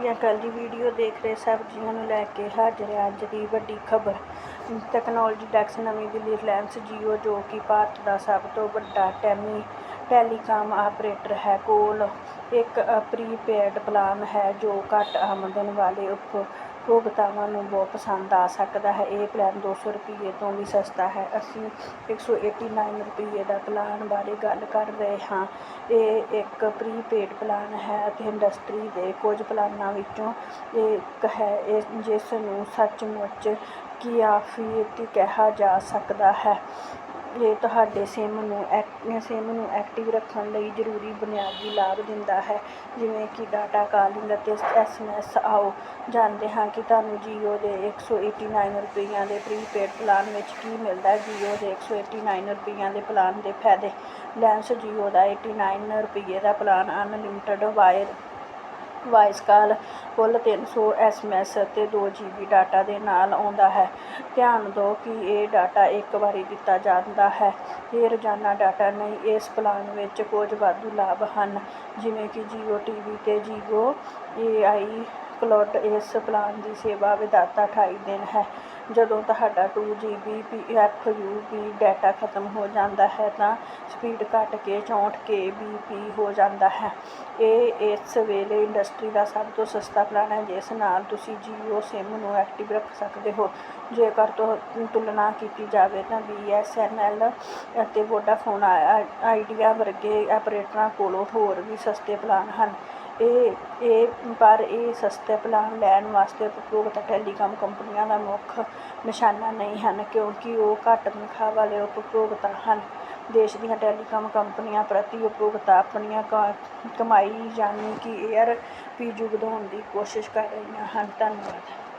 ਦੀਆਂ ਕੱਲ੍ਹ ਦੀ ਵੀਡੀਓ ਦੇਖ ਰਹੇ ਸਭ ਜੀਆਂ ਨੂੰ ਲੈ ਕੇ ਹਾਜ਼ਰ ਹੈ ਅੱਜ ਦੀ ਵੱਡੀ ਖਬਰ। ਟੈਕਨੋਲੋਜੀ ਡੈਕਸ ਨਵੀਂ ਦਿੱਲੀ ਰਿਲਾਇੰਸ ਜੀਓ ਜੋ ਕਿ ਭਾਰਤ ਦਾ ਸਭ ਤੋਂ ਵੱਡਾ ਟੈਮੀ ਟੈਲੀਕਾਮ ਆਪਰੇਟਰ ਹੈ ਕੋਲ ਇੱਕ ਪ੍ਰੀਪੇਡ ਪਲਾਨ ਹੈ ਜੋ ਘੱਟ ਆਮਦਨ ਵਾਲੇ ਉਪ ਉਪਭੋਗਤਾਵਾਂ ਨੂੰ ਬਹੁਤ ਪਸੰਦ ਆ ਸਕਦਾ ਹੈ। ਇਹ ਪਲਾਨ 200 ਰੁਪਏ ਤੋਂ ਵੀ ਸਸਤਾ ਹੈ। ਅਸੀਂ ਇੱਕ ਸੌ ਏਟੀ ਨਾਈਨ ਰੁਪਈਏ ਦਾ ਪਲਾਨ ਬਾਰੇ ਗੱਲ ਕਰ ਰਹੇ ਹਾਂ। ਇਹ ਇੱਕ ਪ੍ਰੀਪੇਡ ਪਲਾਨ ਹੈ ਅਤੇ ਇੰਡਸਟਰੀ ਦੇ ਕੁਝ ਪਲਾਨਾਂ ਵਿੱਚੋਂ ਇਹ ਇੱਕ ਹੈ। ਇਹ ਜਿਸ ਨੂੰ ਸੱਚਮੁੱਚ ਕਿਫਾਇਤੀ ਕਿਹਾ ਜਾ ਸਕਦਾ ਹੈ। ਤੁਹਾਡੇ ਸਿਮ ਨੂੰ ਐਕ, ਸਿਮ ਨੂੰ ਐਕਟਿਵ ਰੱਖਣ ਲਈ ਜ਼ਰੂਰੀ ਬੁਨਿਆਦੀ ਲਾਭ ਦਿੰਦਾ ਹੈ। ਜਿਵੇਂ ਕਿ ਡਾਟਾ ਕਾਲਿੰਗ ਅਤੇ ਐਸਐਮਐਸ ਆਓ। ਜਾਣਦੇ ਹਾਂ ਕਿ ਤੁਹਾਨੂੰ ਜੀਓ ਦੇ 189 ਰੁਪਈਆਂ ਦੇ ਪ੍ਰੀਪੇਡ ਪਲਾਨ ਵਿੱਚ ਕੀ ਮਿਲਦਾ ਹੈ। ਜੀਓ ਦੇ 189 ਰੁਪਈਆਂ ਦੇ ਪਲਾਨ ਦੇ ਫਾਇਦੇ। ਰਿਲਾਇੰਸ ਜੀਓ ਦਾ 89 ਰੁਪਈਏ ਦਾ plan unlimited wire voice call ਕੁੱਲ 300 ਐਸਐਮਐਸ ਅਤੇ 2 ਜੀਬੀ ਡਾਟਾ ਦੇ ਨਾਲ ਆਉਂਦਾ ਹੈ। ਧਿਆਨ ਦਿਓ ਕਿ ਇਹ ਡਾਟਾ ਇੱਕ ਵਾਰੀ ਦਿੱਤਾ ਜਾਂਦਾ ਹੈ। ਇਹ ਰੋਜ਼ਾਨਾ ਡਾਟਾ ਨਹੀਂ, ਇਸ ਪਲਾਨ ਵਿੱਚ ਕੁਝ ਵਾਧੂ ਲਾਭ ਹਨ, ਜਿਵੇਂ ਕਿ ਜੀਓ ਟੀਵੀ ਤੇ ਜੀਓ ਏਆਈ ਕਲੋਟ ਇਸ ਪਲਾਨ ਦੀ ਸੇਵਾ ਵਿਧਾਤਾ 28 ਦਿਨ ਹੈ। ਜਦੋਂ ਤੁਹਾਡਾ two G B P F U P data ਖਤਮ ਹੋ ਜਾਂਦਾ ਹੈ ਤਾਂ ਸਪੀਡ ਘੱਟ ਕੇ 64 ਕੇ ਬੀ ਪੀ ਹੋ ਜਾਂਦਾ ਹੈ। ਇਹ ਇਸ ਵੇਲੇ ਇੰਡਸਟਰੀ ਦਾ ਸਭ ਤੋਂ ਸਸਤਾ ਪਲਾਨ ਹੈ ਜਿਸ ਨਾਲ ਤੁਸੀਂ ਜੀਓ ਸਿਮ ਨੂੰ ਐਕਟਿਵ ਰੱਖ ਸਕਦੇ ਹੋ। ਜੇਕਰ ਤੁਲਨਾ ਕੀਤੀ ਜਾਵੇ ਤਾਂ ਬੀ ਐੱਸ ਐਨ ਐਲ ਅਤੇ ਵੋਡਾਫੋਨ ਆਈਡੀਆ ਵਰਗੇ ਆਪਰੇਟਰਾਂ ਕੋਲੋਂ ਹੋਰ ਵੀ ਸਸਤੇ ਪਲਾਨ ਹਨ। ਇਹ ਇਹ ਪਰ ਇਹ ਸਸਤੇ ਪਲਾਨ ਲੈਣ ਵਾਸਤੇ ਉਪਭੋਗਤਾ ਟੈਲੀਕਾਮ ਕੰਪਨੀਆਂ ਦਾ ਮੁੱਖ ਨਿਸ਼ਾਨਾ ਨਹੀਂ ਹਨ, ਕਿਉਂਕਿ ਉਹ ਘੱਟ ਤਨਖਾਹ ਵਾਲੇ ਉਪਭੋਗਤਾ ਹਨ। ਦੇਸ਼ ਦੀਆਂ ਟੈਲੀਕਾਮ ਕੰਪਨੀਆਂ ਪ੍ਰਤੀ ਉਪਭੋਗਤਾ ਆਪਣੀਆਂ ਕਮਾਈ, ਯਾਨੀ ਕਿ ਏਆਰ ਪੀਯੂ ਵਧਾਉਣ ਦੀ ਕੋਸ਼ਿਸ਼ ਕਰ ਰਹੀਆਂ ਹਨ। ਧੰਨਵਾਦ।